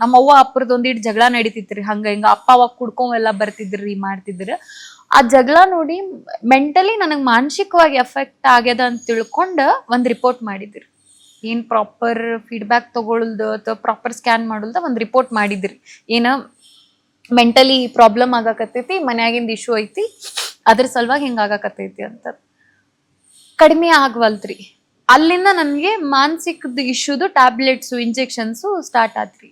ನಮ್ಮ ಅವ್ವ ಅಪ್ಪರದ್ ಒಂದಿಟ್ ಜಗಳ ನಡೀತಿತ್ರಿ, ಹಂಗ ಹಿಂಗ ಅಪ್ಪ ಅವಾಗ ಕುಡ್ಕೊಂಡ್ ಬರ್ತಿದ್ರಿ ಮಾಡ್ತಿದ್ರ. ಆ ಜಗಳ ನೋಡಿ ಮೆಂಟಲಿ ನನಗ್ ಮಾನಸಿಕವಾಗಿ ಎಫೆಕ್ಟ್ ಆಗ್ಯದ ಅಂತ ತಿಳ್ಕೊಂಡ ಒಂದ್ ರಿಪೋರ್ಟ್ ಮಾಡಿದ್ರಿ. ಏನ್ ಪ್ರಾಪರ್ ಫೀಡ್ಬ್ಯಾಕ್ ತಗೊಳ್ದ ಅಥವಾ ಪ್ರಾಪರ್ ಸ್ಕ್ಯಾನ್ ಮಾಡಲ್ದ ಒಂದ್ ರಿಪೋರ್ಟ್ ಮಾಡಿದ್ರಿ. ಏನ ಮೆಂಟಲಿ ಪ್ರಾಬ್ಲಮ್ ಆಗಾಕತ್ತೈತಿ, ಮನ್ಯಾಗಿಂದ ಇಶ್ಯೂ ಐತಿ, ಅದ್ರ ಸಲುವಾಗಿ ಹಿಂಗ ಆಗಾಕತ್ತೈತಿ ಅಂತ. ಕಡಿಮೆ ಆಗ್ವಲ್ತ್ರಿ ಅಲ್ಲಿಂದ ನನಗೆ ಮಾನಸಿಕದ ಇಶ್ಯೂದು ಟ್ಯಾಬ್ಲೆಟ್ಸು ಇಂಜೆಕ್ಷನ್ಸು ಸ್ಟಾರ್ಟ್ ಆತ್ರಿ.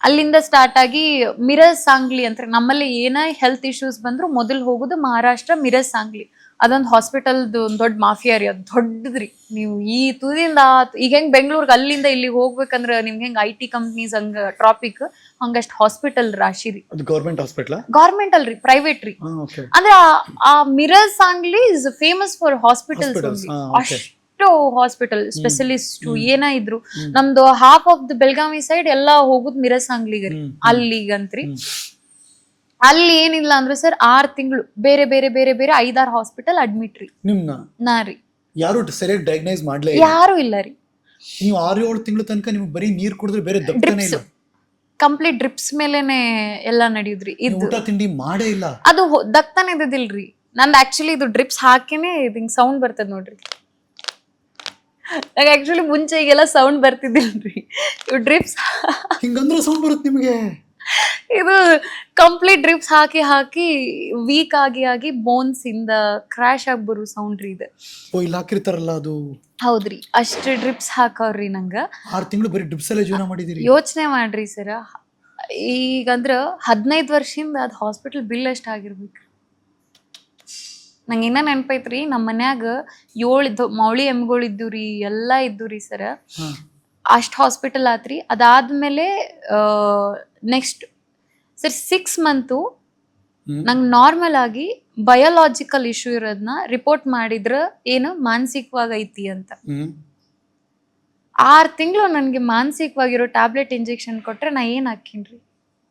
ಅಲ್ಲಿಂದ ಸ್ಟಾರ್ಟ್ ಆಗಿ ಮಿರಜ್ ಸಾಂಗ್ಲಿ ಅಂತ ನಮ್ಮಲ್ಲಿ ಏನ ಹೆಲ್ತ್ ಇಶ್ಯೂಸ್ ಬಂದ್ರು ಮೊದಲು ಹೋಗೋದು ಮಹಾರಾಷ್ಟ್ರ ಮಿರಜ್ ಸಾಂಗ್ಲಿ ಅದೊಂದು ಹಾಸ್ಪಿಟಲ್ದು ಒಂದು ದೊಡ್ಡ ಮಾಫಿಯಾ ರೀ. ಅದು ದೊಡ್ಡದ್ರಿ. ನೀವು ಈ ತುದಿಯಿಂದ ಈಗ ಹೆಂಗ್ ಬೆಂಗಳೂರಿಗೆ ಅಲ್ಲಿಂದ ಇಲ್ಲಿ ಹೋಗ್ಬೇಕಂದ್ರೆ ನಿಮ್ಗೆ ಹೆಂಗ್ ಐ ಟಿ ಕಂಪ್ನೀಸ್ ಹಂಗ ಟ್ರಾಪಿಕ್ ಹಂಗಷ್ಟು ಹಾಸ್ಪಿಟಲ್ ರಾಶಿ ರೀ. ಗೌರ್ಮೆಂಟ್ ಹಾಸ್ಪಿಟಲ್ ಗೌರ್ಮೆಂಟ್ ಅಲ್ರಿ ಪ್ರೈವೇಟ್ ರೀ. ಅಂದ್ರೆ ಆ- Miraj Sangli is famous for hospitals Hospitals, ಅಷ್ಟು ಹಾಸ್ಪಿಟಲ್ ಸ್ಪೆಷಲಿಸ್ಟ್ ಏನ ಇದ್ರು. ನಮ್ದು half of the Belagavi side ಎಲ್ಲಾ ಹೋಗುದ್ ಮಿರಸ್ ಹ್ಮ್. ಅಲ್ಲಿಗಂತ್ರಿ. ಅಲ್ಲಿ ಏನಿಲ್ಲ ಅಂದ್ರೆ ಸರ್ ಆರ್ ತಿಂಗಳು ಬೇರೆ ಬೇರೆ ಬೇರೆ ಬೇರೆ ಐದಾರು ಹಾಸ್ಪಿಟಲ್ ಅಡ್ಮಿಟ್ ರೀ. ನಿಮ್ನ? ನಾ ರೀ. ಯಾರು ಸರಿಯಾಗಿ ಡಯಾಗ್ನೈಸ್ ಮಾಡ್ಲೇ ಇಲ್ಲ. ಯಾರು ಇಲ್ಲ ರೀ. ನೀವು ಆರು ಏಳು ತಿಂಗಳ ತನಕ ನಿಮ್ಗೆ ಬರೀ ನೀರ್ ಕುಡಿದ್ರೆ ಬೇರೆ ದಪ್ಪನೇ ಡ್ರಿಪ್ಸ್ ಇಲ್ಲ? ಕಂಪ್ಲೀಟ್ ಡ್ರಿಪ್ಸ್ ಮೇಲೆನೆ ಎಲ್ಲಾ ನಡೆಯುದ್ರಿ. ನೀವು ಇದು ಊಟ ತಿಂಡಿ ಮಾಡೇ ಇಲ್ಲ? ಅದು ಹೊ- ದಕ್ತಾನೆ ಇದ್ದಿಲ್ರಿ. ನಂದು ಆಕ್ಚುಲಿ ಇದು ಡ್ರಿಪ್ಸ್ ಹಾಕಿನೇ ಇದು ಹಿಂಗ್ ಸೌಂಡ್ ಬರ್ತದ ನೋಡ್ರಿ. ನಂಗೆ ಆಕ್ಚುಲಿ ಮುಂಚೆ ಈಗೆಲ್ಲ ಸೌಂಡ್ ಬರ್ತಿದ್ದಿಲ್ರಿ. ಇವು ಡ್ರಿಪ್ಸ್ ಹಿಂಗಂದ್ರೆ ಸೌಂಡ್ ಬರುತ್ತೆ ನಿಮಗೆ? ಇದು ಕಂಪ್ಲೀಟ್ ಡ್ರಿಪ್ಸ್ ಹಾಕಿ ಹಾಕಿ ವೀಕ್ ಆಗಿ ಆಗಿ ಬೋನ್ಸ್ ಇಂದ ಕ್ರ್ಯಾಶ್ ಆಗಿ ಬರೋ ಸೌಂಡ್ ರೀ ಇದು. ಓ ಇಲ್ಲಿ ಹಾಕಿರ್ತಾರಲ್ಲ ಅದು? ಹೌದ್ರಿ. ಅಷ್ಟು ಡ್ರಿಪ್ಸ್ ಹಾಕವ್ರಿ ನಂಗ. ಆರು ತಿಂಗಳು ಬರೀ ಡ್ರಿಪ್ಸ್ ಅಲ್ಲೇ ಜೀವನ ಮಾಡಿದಿರಿ? ಯೋಚನೆ ಮಾಡ್ರಿ ಸರ. ಈಗಂದ್ರ ಹದಿನೈದು ವರ್ಷದಿಂದ ಅದು ಹಾಸ್ಪಿಟಲ್ ಬಿಲ್ ಎಷ್ಟು ಆಗಿರ್ಬೇಕು ನಂಗೆ ಇನ್ನ ನೆನಪೈತ್ರಿ ನಮ್ಮ ಮನ್ಯಾಗ ಏಳು ಇದ್ದು ಮೌಳಿ ಎಮ್ಗಳು ಇದ್ದು ರೀ ಎಲ್ಲ ಇದ್ದು ರೀ ಸರ. ಅಷ್ಟು ಹಾಸ್ಪಿಟಲ್ ಆತ್ರಿ. ಅದಾದ್ಮೇಲೆ ನೆಕ್ಸ್ಟ್ ಸರ್ ಸಿಕ್ಸ್ ಮಂತು. ನಂಗೆ ನಾರ್ಮಲ್ ಆಗಿ ಬಯೋಲಾಜಿಕಲ್ ಇಶ್ಯೂ ಇರೋದನ್ನ ರಿಪೋರ್ಟ್ ಮಾಡಿದ್ರ ಏನು ಮಾನಸಿಕವಾಗಿ ಐತಿ ಅಂತ. ಆರ್ ಆರು ತಿಂಗಳು ನನಗೆ ಮಾನಸಿಕವಾಗಿರೋ ಟ್ಯಾಬ್ಲೆಟ್ ಇಂಜೆಕ್ಷನ್ ಕೊಟ್ರೆ ನಾ ಏನು ಹಾಕಿನ್ರಿ